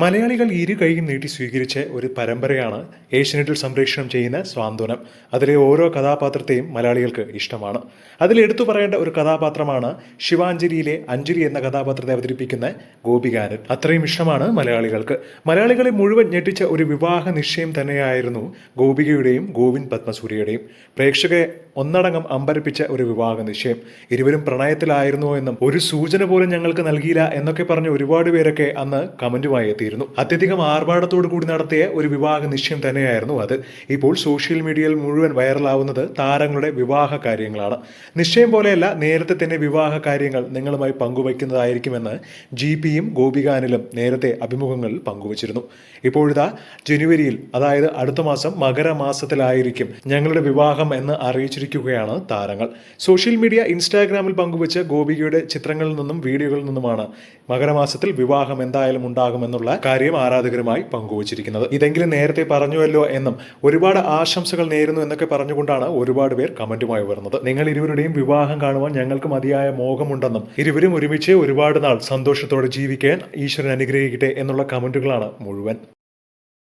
മലയാളികൾ ഇരു കൈയും നീട്ടി സ്വീകരിച്ച ഒരു പരമ്പരയാണ് ഏഷ്യനെറ്റിൽ സംപ്രേഷണം ചെയ്യുന്ന സ്വാന്തനം. അതിലെ ഓരോ കഥാപാത്രത്തെയും മലയാളികൾക്ക് ഇഷ്ടമാണ്. അതിൽ എടുത്തു പറയേണ്ട ഒരു കഥാപാത്രമാണ് ശിവാഞ്ജലിയിലെ അഞ്ജലി എന്ന കഥാപാത്രത്തെ അവതരിപ്പിക്കുന്ന ഗോപികാരൻ. അത്രയും ഇഷ്ടമാണ് മലയാളികൾക്ക്. മലയാളികളെ മുഴുവൻ ഞെട്ടിച്ച ഒരു വിവാഹ നിശ്ചയം തന്നെയായിരുന്നു ഗോപികയുടെയും ഗോവിന്ദ് പത്മസൂര്യയുടെയും. പ്രേക്ഷകരെ ഒന്നടങ്കം അമ്പരപ്പിച്ച ഒരു വിവാഹ നിശ്ചയം. ഇരുവരും പ്രണയത്തിലായിരുന്നോ എന്നും ഒരു സൂചന പോലും ഞങ്ങൾക്ക് നൽകിയില്ല എന്നൊക്കെ പറഞ്ഞ് ഒരുപാട് പേരൊക്കെ അന്ന് കമന്റുമായി എത്തിയിരുന്നു അത്യധികം ആർഭാടത്തോടു കൂടി നടത്തിയ ഒരു വിവാഹ നിശ്ചയം തന്നെയായിരുന്നു അത്. ഇപ്പോൾ സോഷ്യൽ മീഡിയയിൽ മുഴുവൻ വൈറലാവുന്നത് താരങ്ങളുടെ വിവാഹ കാര്യങ്ങളാണ്. നിശ്ചയം പോലെയല്ല നേരത്തെ തന്നെ വിവാഹ കാര്യങ്ങൾ നിങ്ങളുമായി പങ്കുവയ്ക്കുന്നതായിരിക്കുമെന്ന് ജി പിയും ഗോപികാനിലും നേരത്തെ അഭിമുഖങ്ങളിൽ പങ്കുവച്ചിരുന്നു. ഇപ്പോഴിതാ ജനുവരിയിൽ അതായത് അടുത്ത മാസം മകരമാസത്തിലായിരിക്കും ഞങ്ങളുടെ വിവാഹം എന്ന് അറിയിച്ചിരിക്കുകയാണ് താരങ്ങൾ. സോഷ്യൽ മീഡിയ ഇൻസ്റ്റാഗ്രാമിൽ പങ്കുവച്ച ഗോപികയുടെ ചിത്രങ്ങളിൽ നിന്നും വീഡിയോകളിൽ നിന്നുമാണ് മകരമാസത്തിൽ വിവാഹം എന്തായാലും ഉണ്ടാകുമെന്നുള്ള കാര്യം ആരാധകരുമായി പങ്കുവച്ചിരിക്കുന്നത്. ഇതെങ്കിലും നേരത്തെ പറഞ്ഞുവല്ലോ എന്നും ഒരുപാട് ആശംസകൾ നേരുന്നു എന്നൊക്കെ പറഞ്ഞുകൊണ്ടാണ് ഒരുപാട് പേർ കമന്റുമായി വരുന്നത് നിങ്ങൾ ഇരുവരുടെയും വിവാഹം കാണുവാൻ ഞങ്ങൾക്ക് മതിയായ മോഹമുണ്ടെന്നും ഇരുവരും ഒരുമിച്ച് ഒരുപാട് നാൾ സന്തോഷത്തോടെ ജീവിക്കാൻ ഈശ്വരൻ അനുഗ്രഹിക്കട്ടെ എന്നുള്ള കമന്റുകളാണ് മുഴുവൻ.